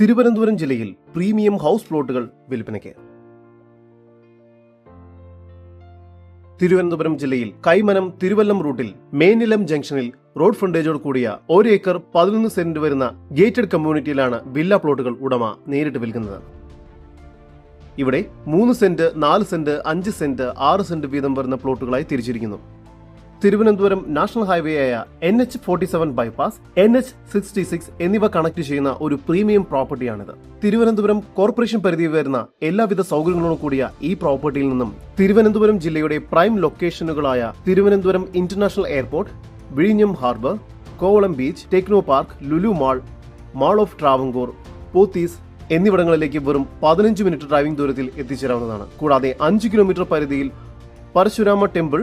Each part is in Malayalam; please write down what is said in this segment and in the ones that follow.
തിരുവനന്തപുരം ജില്ലയിൽ പ്രീമിയം ഹൗസ് പ്ലോട്ടുകൾ വിൽപ്പനയ്ക്ക്. തിരുവനന്തപുരം ജില്ലയിൽ കൈമനം തിരുവല്ലം റൂട്ടിൽ മേനിലം ജംഗ്ഷനിൽ റോഡ് ഫ്രണ്ടേജോട് കൂടിയ ഒരു ഏക്കർ പതിനൊന്ന് സെന്റ് വരുന്ന ഗേറ്റഡ് കമ്മ്യൂണിറ്റിയിലാണ് വില്ല പ്ലോട്ടുകൾ ഉടമ നേരിട്ട് വിൽക്കുന്നത്. ഇവിടെ മൂന്ന് സെന്റ് നാല് സെന്റ് അഞ്ച് സെന്റ് ആറ് സെന്റ് വീതം വരുന്ന പ്ലോട്ടുകളായി തിരിച്ചിരിക്കുന്നു. തിരുവനന്തപുരം നാഷണൽ ഹൈവേ ആയ N H forty seven bypass N H sixty six എന്നിവ കണക്ട് ചെയ്യുന്ന ഒരു പ്രീമിയം പ്രോപ്പർട്ടിയാണിത്. തിരുവനന്തപുരം കോർപ്പറേഷൻ പരിധി വരുന്ന എല്ലാവിധ സൗകര്യങ്ങളോടും കൂടിയ ഈ പ്രോപ്പർട്ടിയിൽ നിന്നും തിരുവനന്തപുരം ജില്ലയുടെ പ്രൈം ലൊക്കേഷനുകളായ തിരുവനന്തപുരം ഇന്റർനാഷണൽ എയർപോർട്ട് വിഴിഞ്ഞം harbour Kovalam beach techno park Lulu mall mall of Travancore Pothys എന്നിവിടങ്ങളിലേക്ക് വെറും പതിനഞ്ച് മിനിറ്റ് ഡ്രൈവിംഗ് ദൂരത്തിൽ എത്തിച്ചേരാവുന്നതാണ്. കൂടാതെ അഞ്ച് കിലോമീറ്റർ പരിധിയിൽ Parashurama temple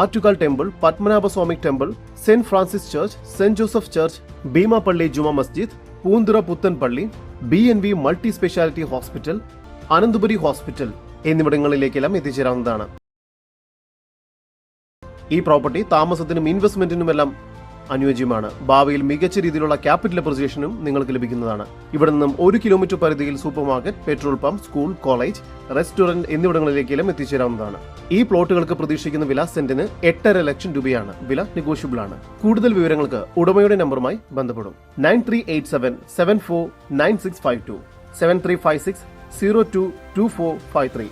Attukal temple Padmanabhaswamy temple Saint Francis church Saint Joseph church Beemapally Juma Masjid Poonthura Puthen Palli B N V multi speciality hospital Ananthapuri hospital എന്നിവിടങ്ങളിലേക്കെല്ലാം എത്തിച്ചേരാവുന്നതാണ്. ഈ പ്രോപ്പർട്ടി താമസത്തിനും ഇൻവെസ്റ്റ്മെന്റിനുമെല്ലാം അനുയോജ്യമാണ്. ഭാവിയിൽ മികച്ച രീതിയിലുള്ള ക്യാപിറ്റൽ അപ്രിസിയേഷനും നിങ്ങൾക്ക് ലഭിക്കുന്നതാണ്. ഇവിടെ നിന്നും ഒരു കിലോമീറ്റർ പരിധിയിൽ super market petrol pump school college restaurant എന്നിവിടങ്ങളിലേക്കെല്ലാം എത്തിച്ചേരാവുന്നതാണ്. ഈ പ്ലോട്ടുകൾക്ക് പ്രതീക്ഷിക്കുന്ന വില സെന്റിന് എട്ടര ലക്ഷം രൂപയാണ്. വില നെഗോഷ്യബിൾ ആണ് കൂടുതൽ വിവരങ്ങൾക്ക് ഉടമയുടെ നമ്പറുമായി ബന്ധപ്പെടും. Nine three eight seven seven four nine six five two seven three five six zero two two four five three.